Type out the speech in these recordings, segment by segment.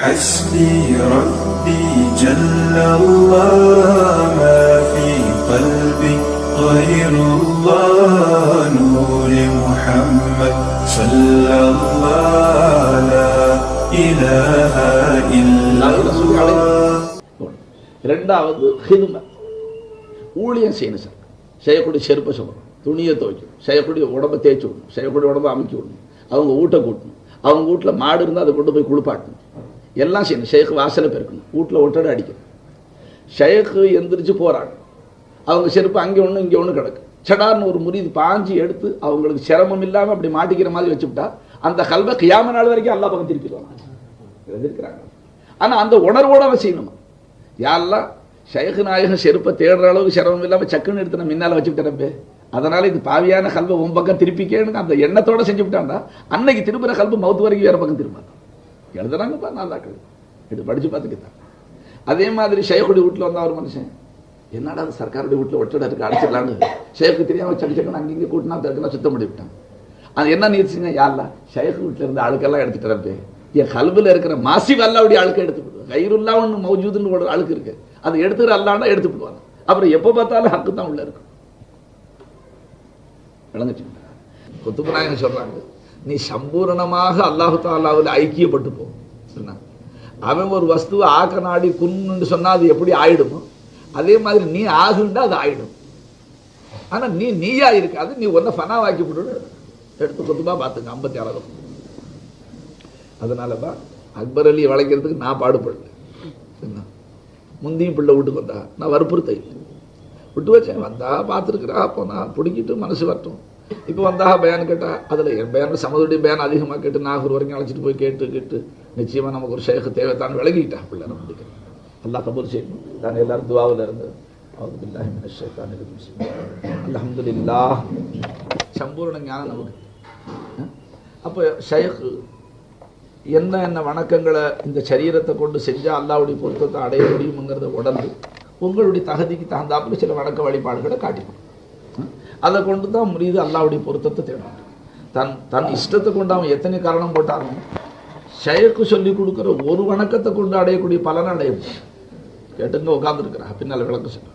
حسبي ربي جل الله ما في قلبي غير الله نور محمد صلى الله لا إله إلا الله ரெண்டாவது ஹிதுமை ஊழியம் செய்யணும் சார் செய்யக்கூடிய செருப்பை சொல்லணும் துணியை துவைக்கணும் செய்யக்கூடிய உடம்பை தேய்ச்சி விடணும் செய்யக்கூடிய உடம்பை அமைக்கி விடணும் அவங்க வீட்டை கூட்டணும் அவங்க வீட்டில் மாடு இருந்தால் அதை கொண்டு போய் குளிப்பாட்டணும் எல்லாம் செய்யணும். ஷேக்கு வாசலை பெருக்கணும். வீட்டில் ஒட்டடை அடிக்கணும் ஷேக்கு எந்திரிச்சு போகிறாங்க அவங்க செருப்பு அங்கே ஒன்று இங்கே ஒன்று கிடக்கு. சடார்னு ஒரு முறிது பாஞ்சு எடுத்து அவங்களுக்கு சிரமம் இல்லாமல் அப்படி மாட்டிக்கிற மாதிரி வச்சுவிட்டா அந்த கல்வை கியாம நாள் வரைக்கும் எல்லா பக்கம் திருப்பிடுவாங்க எழுதியிருக்கிறாங்க ஆனால் அந்த உணர்வோட அவன் செய்யணுமா. யாரெல்லாம் ஷேகு நாயகம் செருப்பை தேடுற அளவுக்கு சிரமம் இல்லாமல் சக்குன்னு எடுத்து நான் முன்னால் வச்சுக்கிட்டே அதனால் இது பாவியான கல்வை உன் பக்கம் திருப்பிக்கேன்னு அந்த எண்ணத்தோட செஞ்சு விட்டான்டா அன்னைக்கு திரும்புற கல்வை மவுத்து வரைக்கும் வேறு பக்கம் திரும்பாது எழுதுறாங்கப்பா நாதாக்கள் இது படிச்சு பார்த்துக்கிட்டான் அதே மாதிரி ஷேகுடி வீட்டில் வந்தா ஒரு மனுஷன் என்னடா அது சர்க்காருடைய வீட்டில் ஒற்றடை இருக்கு அடிச்சிடலான்னு? ஷேக்கு தெரியாம சக்கு சக்குன்னு அங்கங்கே கூட்டினா தடுக்கலாம் சுத்தம் பண்ணி விட்டான். அது என்ன நீச்சுங்க யாரில் ஷேக் வீட்டில் இருந்த ஆளுக்கெல்லாம் எடுத்துட்டு என் கல்வியில் இருக்கிற மாசிவ் அல்லாவுடைய ஆளுக்கு எடுத்துக்கிடுவோம் கயிறுல்லா ஒன்று மௌஜூதுன்னு ஒரு ஆளுக்கு இருக்கு. அதை எடுத்துக்கிற அல்லான்னா எடுத்துக்கிடுவாங்க அப்புறம் எப்போ பார்த்தாலும் ஹக்கு தான் உள்ள இருக்கும் விளங்குச்சுங்களா? குத்துபநாயகன் சொல்றாங்க. நீ சம்பூரணமாக அல்லாஹு தாலாவில் ஐக்கியப்பட்டு போ சொன்னான். அவன் ஒரு வஸ்துவை ஆக்க நாடி குன்னு சொன்னால் அது எப்படி ஆயிடுமோ? அதே மாதிரி நீ ஆகுண்டா அது ஆயிடும். ஆனால் நீ நீயா இருக்காது நீ ஒன்றை ஃபனாவாக்கி விட்டு எடுத்து கொத்துமா பார்த்துங்க ஐம்பத்தி ஆறாவது அதனாலதான் அக்பர் அலி வளைக்கிறதுக்கு நான் பாடுபடல என்ன முந்தியும் பிள்ளை வீட்டுக்கு வந்தா நான் வற்புறுத்த இல்லை. விட்டு வச்சேன் வந்தா பார்த்துருக்குறா போனா பிடிக்கிட்டு மனசு வரட்டும். இப்போ வந்தாக பயான் கேட்டால் அதில் என் பயன் சமதுடைய பயன் அதிகமாக கேட்டு நாகூர் வரைக்கும் அழைச்சிட்டு போய் கேட்டு கேட்டு நிச்சயமாக நமக்கு ஒரு ஷேக தேவை தான் விலகிட்டா பிள்ளை நம்ம முடிக்கிறேன் அல்லாஹ் கபூர் செய்யணும் தான் எல்லாரும் துவாவில் இருந்து அவுது பில்லாஹி மினஷ் ஷைத்தானிர் ரஜீம். அல்ஹம்துலில்லாஹ் சம்பூர்ண ஞானம் நமக்கு அப்போ ஷேக் என்ன என்ன வணக்கங்களை இந்த சரீரத்தை கொண்டு செஞ்சால் அல்லாவுடைய பொருத்தத்தை அடைய முடியுங்கிறத உடந்து உங்களுடைய தகுதிக்கு தகுந்தாப்புல சில வணக்க வழிபாடுகளை காட்டிக்கணும் அதை கொண்டு தான் முடியுது அல்லாவுடைய பொருத்தத்தை தேடணும். தன் தன் இஷ்டத்தை கொண்டு அவன் எத்தனை காரணம் போட்டாலும் ஷயக்கு சொல்லி கொடுக்குற ஒரு வணக்கத்தை கொண்டு அடையக்கூடிய பலனை அடைய முடியும் கேட்டுங்க உட்காந்துருக்குறா பின்னால் விளக்க சொல்ல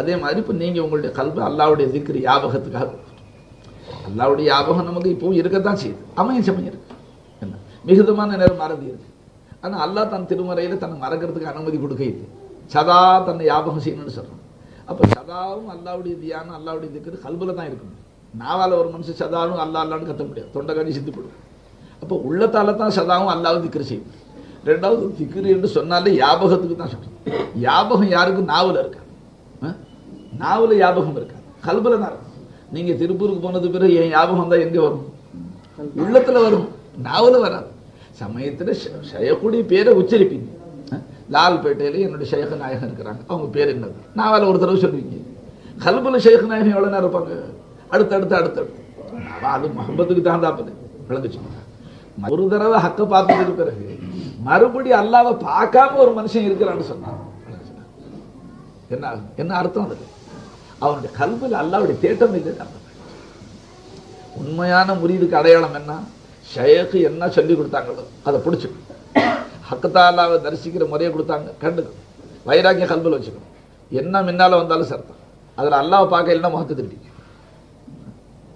அதே மாதிரி இப்போ நீங்கள் உங்களுடைய கல்வி அல்லாவுடைய திக்கிற யாபகத்துக்காக அல்லாவுடைய ஞாபகம் நமக்கு இப்போவும் இருக்கத்தான் செய்யுது. அமையும் சமயம் இருக்கு. என்ன? மிகுதமான நேரம் மறதி இருக்கு. ஆனால் அல்லாஹ் தன் திருமறையில் தன்னை மறக்கிறதுக்கு அனுமதி கொடுக்க இல்லை சதா தன்னை ஞாபகம் செய்யணும்னு சொல்கிறான் அப்போ சதாவும் அல்லாவுடைய தியானம் அல்லாவுடைய திக்கிறது கல்பில் தான் இருக்கணும். நாவால் ஒரு மனுஷன் சதாவும் அல்லா அல்லான்னு கத்த முடியாது. தொண்டைக்காணி சித்து போடும் அப்போ உள்ளத்தால தான் சதாவும் அல்லாவும் திக்ரு செய்யும். ரெண்டாவது திக்ரு என்று சொன்னாலே ஞாபகத்துக்கு தான் சொல்றோம் ஞாபகம் யாருக்கு நாவில் இருக்காது. நாவில் ஞாபகம் இருக்காது. கல்பில் தான் இருக்கும். நீங்கள் திருப்பூருக்கு போனது பிறகு என் ஞாபகம் தான் எங்கே வரும்? உள்ளத்தில் வரும். நாவில் வராது. சமயத்தில் செய்யக்கூடிய பேரை உச்சரிப்பீங்க. லால்பேட்டையில் என்னுடைய ஷேக நாயகன் இருக்கிறாங்க. அவங்க பேர் என்னது? நான் நாவல ஒரு தடவை சொல்லுவீங்க. கல்புல ஷேக நாயகன் எவ்வளோ நேரம் இருப்பாங்க? அடுத்தடுத்து அடுத்தடுத்து அது முகம்பத்துக்கு தான் தாப்பது விளங்குச்சு. ஒரு தடவை ஹக்க பார்த்ததுக்கு பிறகு மறுபடி அல்லாவை பார்க்காம ஒரு மனுஷன் இருக்கிறான்னு சொன்னான். என்ன என்ன அர்த்தம் அது? அவனுடைய கல்வியில் அல்லாவுடைய தேட்டம் இல்லை அர்த்தம் உண்மையான முறியதுக்கு அடையாளம் என்ன? ஷேக்கு என்ன சொல்லி கொடுத்தாங்களோ அதை பிடிச்சிக்கணும். ஹக்கத்தாலாவை தரிசிக்கிற முறையை கொடுத்தாங்க. கண்டுக்கணும் வைராக்கிய கல்வியில் வச்சுக்கணும். என்ன முன்னால் வந்தாலும் சர்த்தம். அதில் அல்லாவை பார்க்க இல்லைன்னா முகத்து திருட்டிங்க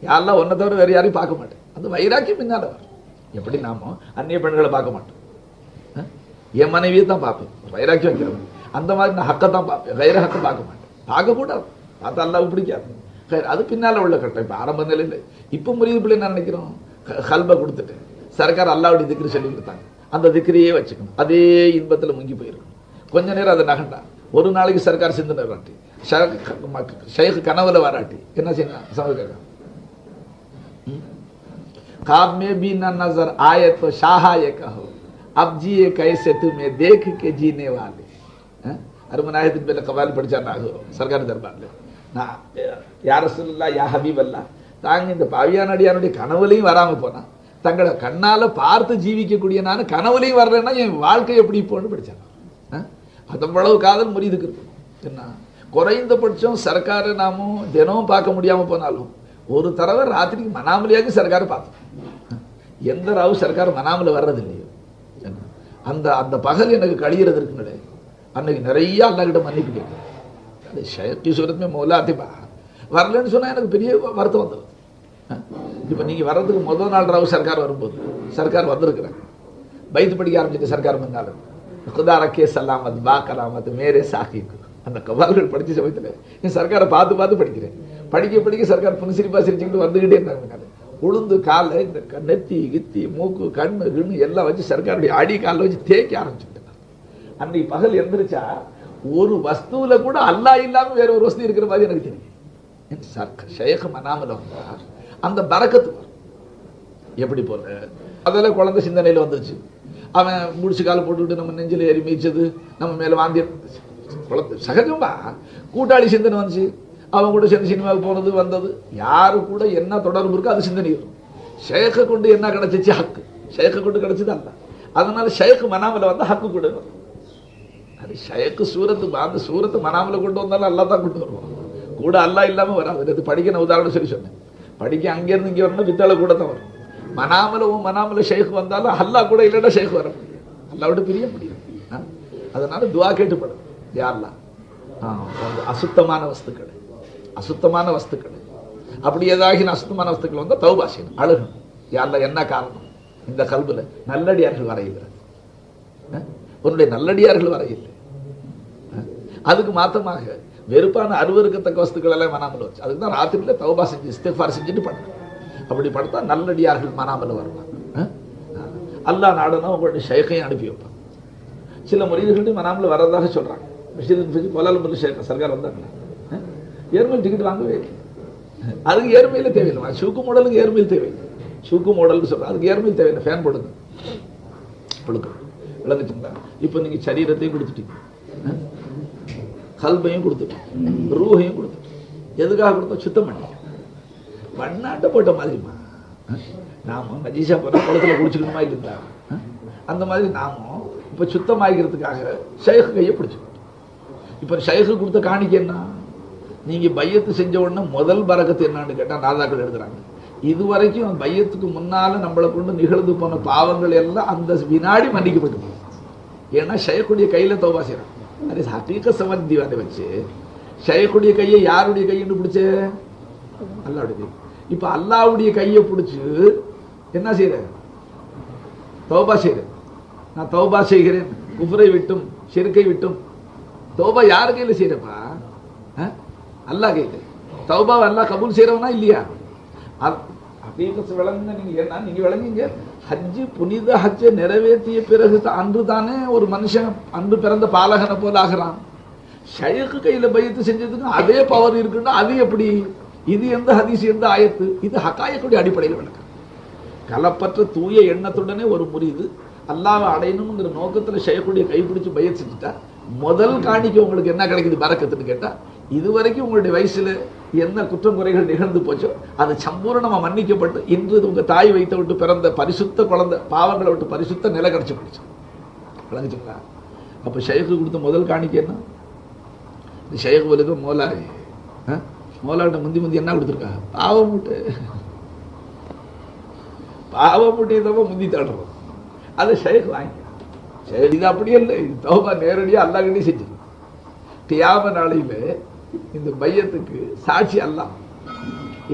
யாரெல்லாம் ஒன்றை தவிர வேறு யாரையும் பார்க்க மாட்டேன். அந்த வைராக்கியம் பின்னால் வரும். எப்படி நாம அந்நிய பெண்களை பார்க்க மாட்டோம்? என் மனைவியை தான் பார்ப்பேன். வைராக்கியம் வைக்கிறவங்க அந்த மாதிரி நான் ஹக்கை தான் பார்ப்பேன். வைர ஹக்கை பார்க்க மாட்டேன். பார்க்கக்கூடாது பார்த்தா அல்லாவை பிடிக்காது. அது பின்னால் உள்ள கட்டம். இப்போ ஆரம்ப நிலையில் இப்போ முறியது பிள்ளை நான் நினைக்கிறோம்? கல்பை கொடுத்துட்டு சர்க்கார் அல்லாவுடைய திக்ரு சொல்லி கொடுத்தாங்க. அந்த திக்ரியே வச்சுக்கணும் அதே இன்பத்தில் முங்கி போயிருக்கணும் கொஞ்ச நேரம் அதை நகண்டா ஒரு நாளைக்கு சர்க்கார் சிந்தனை வராட்டி ஷேக் கனவுல வராட்டி என்ன செய்யணும் சமதுக்காக ख्वाब में भी न नजर आए तो शाहा ये कहो अब जिए कैसे तुम्हें देख के जीने वाले அருமநாயகத்தின் பேர்ல கவால் படிச்சாங்க சர்க்கார் தர்பார்ல நான் யார சொல்லலா யா ஹபீப் அல்லா தாங்க இந்த பாவியான அடியானுடைய கனவுலையும் வராம போனா தங்களை கண்ணால் பார்த்து ஜீவிக்கக்கூடிய நான் கனவுலையும் வரலன்னா என் வாழ்க்கை எப்படி போன்னு படிச்சாங்க. அதவ்வளவு காதல் முறிதுக்கு இருக்கும் என்ன? குறைந்தபட்சம் சர்க்காரை நாமும் தினமும் பார்க்க முடியாமல் போனாலும் ஒரு தடவை ராத்திரிக்கு மனாமலையாக்கி சர்க்காரை பார்த்தோம் எந்த ராவு சர்க்கார் மனாமலை வர்றது இல்லையோ அந்த அந்த பகல் எனக்கு கழியறது இருக்குங்களே அன்னைக்கு நிறைய அல்லாஹ்கிட்ட மன்னிப்பு கேட்குறேன் அது ஷயக்கி சூரத்துமே மௌலாத்திபா வரலன்னு சொன்னால் எனக்கு பெரிய வருத்தம் வந்தது. இப்போ நீங்க வர்றதுக்கு முதல் நாள் ராவு சர்க்கார் வரும்போது சர்க்கார் வந்திருக்கிறாங்க. பைத்து படிக்க ஆரம்பிச்சிட்டு சர்க்கார் வந்தாலும் குதா ரக்கே சலாமத் பா கலாமத் மேரே சாஹிக்கு அந்த கவால்கள் படித்த சமயத்தில் என் சர்க்காரை பார்த்து பார்த்து படிக்கிறேன். படிக்க படிக்க சர்க்கார் புனிசிரிப்பா சிரிச்சுக்கிட்டு வந்துக்கிட்டே இருந்தாங்க உளுந்து காலை இந்த நெத்தி கித்தி மூக்கு கண்ணு கிண்ணு எல்லாம் வச்சு சர்க்காருடைய அடி காலில் வச்சு தேய்க்க ஆரம்பிச்சுட்டேன் அன்னைக்கு பகல் எந்திரிச்சா ஒரு வஸ்துவில் கூட அல்லாஹ் இல்லாம வேற ஒரு வசதி இருக்கிற மாதிரி எனக்கு தெரியும். என் சர்க்க சேகம் அனாமல் வந்தா அந்த பறக்கத்து எப்படி போல? அதெல்லாம் குழந்தை சிந்தனையில் வந்துருச்சு. அவன் முடிச்சு கால் போட்டுக்கிட்டு நம்ம நெஞ்சில் ஏறி மீச்சது நம்ம மேலே வாந்தி குழந்தை சகஜமா? கூட்டாளி சிந்தனை வந்துச்சு. அவன் கூட சேர்ந்து சினிமாவுக்கு போனது வந்தது. யாரு கூட என்ன தொடர்பு இருக்கோ அது சிந்தனை. வரும் ஷேக்கை கொண்டு என்ன கிடைச்சிச்சு? ஹக்கு. ஷேக்கை கொண்டு கிடைச்சது அல்ல. அதனால ஷேக்கு மனாமல வந்து ஹக்கு கூட அது ஷயக்கு சூரத்து அந்த சூரத்து மனாமல கொண்டு வந்தாலும் அல்லா தான் கொண்டு வருவான். கூட அல்லா இல்லாமல் வராது. அது படிக்க நான் உதாரணம் சொல்லி சொன்னேன். படிக்க அங்கேருந்து இங்கே வரணும் வித்தால கூட தான் வரும் மனாமலவும் மனாமல ஷேக் வந்தாலும் அல்லா கூட இல்லைன்னா ஷேக் வர முடியும் அல்லாவிட பிரிய முடியும் ஆ? அதனால துவா கேட்டுப்படும். யாரெல்லாம் அசுத்தமான வஸ்துக்கள். அசுத்தமான வஸ்துக்கள். அப்படி ஏதாகின அசுத்தமான வஸ்துக்கள் வந்தால் தௌபா செய்யணும். அழுகணும். யாரில் என்ன காரணம்? இந்த கல்புல நல்லடியார்கள் வரையில் உன்னுடைய நல்லடியார்கள் வரையில்லை. அதுக்கு மாத்தமாக வெறுப்பான அருவருக்கத்தக்க வஸ்துக்கள் எல்லாம் மனாமல் வச்சு அதுக்கு தான் ராத்திரில தௌபா செஞ்சு இஸ்திஃபார் செஞ்சுட்டு பண்ணேன் அப்படி படுத்தா நல்லடியார்கள் மனாமல் வருவாங்க அல்லா நாடனா உங்களுடைய ஷேக்கையும் அனுப்பி வைப்பான் சில மனிதர்கள்ட்ட மனாமல் வர்றதாக சொல்கிறாங்க மிஷின் கோலாலம்பூர் ஷேக் சர்க்கார் வந்தாங்க ஏர்மையில் டிக்கெட் வாங்கவே இல்லை அதுக்கு ஏர்மையில தேவையில்லை ஷூக்கு மாடலுக்கு ஏர்மையில் தேவையில்லை ஷூக்கு மாடல்னு சொல்கிறேன் அதுக்கு ஏர்மையில் தேவையில்லை ஃபேன் போடுங்க புழுக்கம் விளங்குச்சுங்களா இப்போ நீங்க சரீரத்தையும் கொடுத்துட்டீங்க கல்பையும் கொடுத்துட்டீங்க ரூஹையும் கொடுத்துட்டீங்க எதுக்காக கொடுத்தோம்? சுத்தம் பண்ணி பண்ணாட்ட போட்ட மாதிரிமா நாம மஜீஷா போனா குளத்துல குடிச்சுக்கணுமா மாதிரி அஹ்? அந்த மாதிரி நாமும் இப்போ சுத்தமாகிறதுக்காக ஷேக் கையை பிடிச்சிக்கணும் இப்போ ஷேக்கு கொடுத்த காணிக்க என்ன? நீங்கள் பையத்து செஞ்ச உடனே முதல் பறக்கத்து என்னன்னு கேட்டால் நாதாக்கள் எழுதுறாங்க இதுவரைக்கும் பையத்துக்கு முன்னால் நம்மளை கொண்டு நிகழ்ந்து போன பாவங்கள் எல்லாம் அந்த வினாடி மன்னிக்கப்பட்டு ஏன்னா ஷயக்குடைய கையில் தௌபா செய்யறான் அது ஹக்கீக சம்பந்தி அதை வச்சு ஷயக்குடைய கையை யாருடைய கைன்னு பிடிச்ச? அல்லாவுடைய கை இப்ப அல்லாவுடைய கையை பிடிச்சி என்ன செய்யற? தௌபா செய்யற. நான் தௌபா செய்கிறேன். குஃபரை விட்டும் செருக்கை விட்டும். தௌபா யார் கையில செய்யறப்பா? அஹ்? அல்லாஹ் தௌபா அல்லா அல்லாஹ் கபூல் செய்கிறவனா இல்லையா? ஹபீபஸ் விளங்குங்க. நீங்க என்ன நீங்க விளங்குங்க. ஹஜ்ஜு புனித ஹஜ்ஜை நிறைவேற்றிய பிறகு அன்று தானே ஒரு மனுஷன் அன்று பிறந்த பாலகனை போல ஆகிறான். ஷயக்கு கையில பயத்து செஞ்சதுக்கு அதே பவர் இருக்குன்னா அது எப்படி? இது எந்த ஹதீஸ் எந்த ஆயத்து? இது ஹக்காயக்குடைய அடிப்படையில் விளக்கம். கலப்பற்ற தூய எண்ணத்துடனே ஒரு புரியுது அல்லாஹ் அடையணுங்கிற நோக்கத்துல செய்யக்கூடிய கைப்பிடிச்சு பயிர் செஞ்சுட்டா முதல் காணிக்கு உங்களுக்கு என்ன கிடைக்குது? பறக்கத்துன்னு கேட்டா இதுவரைக்கும் உங்களுடைய வயசுல என்ன குற்றம் குறைகள் நிகழ்ந்து போச்சோ அது சம்பூர்ணமாக மன்னிக்கப்பட்டு இன்று உங்க தாய் வைத்த விட்டு பிறந்த பரிசுத்த குழந்தை பாவங்களை விட்டு பரிசுத்த நிலை கிடச்சி போச்சு. விளங்குச்சுங்களா அப்போ ஷேக்கு கொடுத்த முதல் காணிக்க என்ன? இந்த ஷேக் வலுக்கு மோலாரி மோலாட்ட முந்தி முந்தி என்ன கொடுத்துருக்கா? பாவம் மூட்டு பாவம் மூட்டையை முந்தி தாடுறோம். அதை ஷேக் வாங்கி சரி இது அப்படியே இல்லை. இது தோபா நேரடியாக அல்லாக்கிட்டே செஞ்சிடும் கியாம நாளையில் இந்த பையத்துக்கு சாட்சி அல்லாஹ்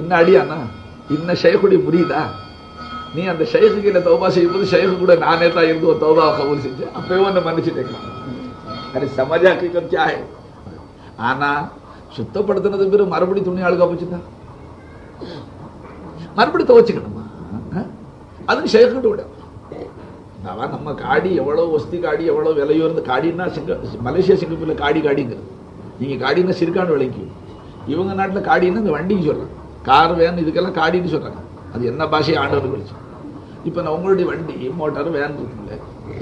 இன்ன அடியானா? இன்ன ஷேகுடி புரியுதா? நீ அந்த ஷேகு கீழே தௌபா செய்யும்போது ஷேகு கூட நானே தான் இருந்து ஒரு தௌபா கபூல் செஞ்சேன். அப்பவே ஒன்று மன்னிச்சுட்டேன் அது சமாஜாக்கி கொஞ்சம் ஆனா சுத்தப்படுத்தினது பேர் மறுபடி துணி அழுகா போச்சுதான் மறுபடி துவச்சுக்கணுமா? அதுக்கு அது விட. அதான் நம்ம காடி எவ்வளோ ஒஸ்தி காடி எவ்வளோ இருந்து காடின்னா சிங்க மலேசியா சிங்கப்பூரில் காடி காடிங்கிறது. நீங்கள் காடின்னா சிறுகாண்டு விலைக்கு. இவங்க நாட்டில் காடின்னா இந்த வண்டிக்கு சொல்கிறாங்க கார் வேன் இதுக்கெல்லாம் காடின்னு சொல்கிறாங்க அது என்ன பாஷையை ஆண்டவர் கழிச்சு இப்போ நான் உங்களுடைய வண்டி மோட்டார் வேன் இருக்குல்ல.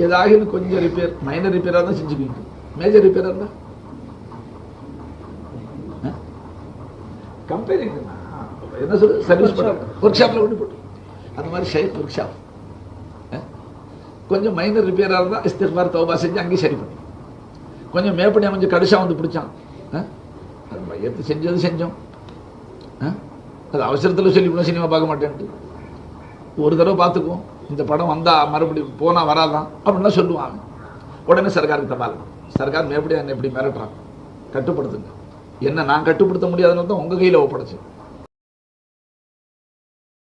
ஏதாவது கொஞ்சம் ரிப்பேர் மைனர் ரிப்பேராக தான் செஞ்சுக்குவீங்க. மேஜர் ரிப்பேராக இருந்தால் கம்பெனிக்கு என்ன சொல்லு சர்வீஸ் பண்ண. ஒர்க் ஷாப்பில் கொண்டு போட்டு. அந்த மாதிரி ஷேக் ஒர்க் ஷாப் கொஞ்சம் மைனர் ரிப்பேராக இருந்தால் இஸ்திஃபார் தௌபா செஞ்சு அங்கேயும் சரி பண்ணி. கொஞ்சம் மேப்படியா கொஞ்சம் கடுஷா வந்து பிடிச்சான்? அது மையத்தை செஞ்சது செஞ்சோம். அது அவசரத்தில் சொல்லி சினிமா பார்க்க மாட்டேன்ட்டு. ஒரு தடவை பார்த்துக்குவோம். இந்த படம் வந்தால் மறுபடியும் போனால் வராதான் அப்படின்லாம் சொல்லுவாங்க. உடனே சர்க்காருக்கு தபால் சர்க்கார் எப்படி என்னை இப்படி மிரட்டுறான்? கட்டுப்படுத்துங்க. என்ன நான் கட்டுப்படுத்த முடியாதுன்னு தான் உங்கள் கையில் ஒப்படைச்சேன்.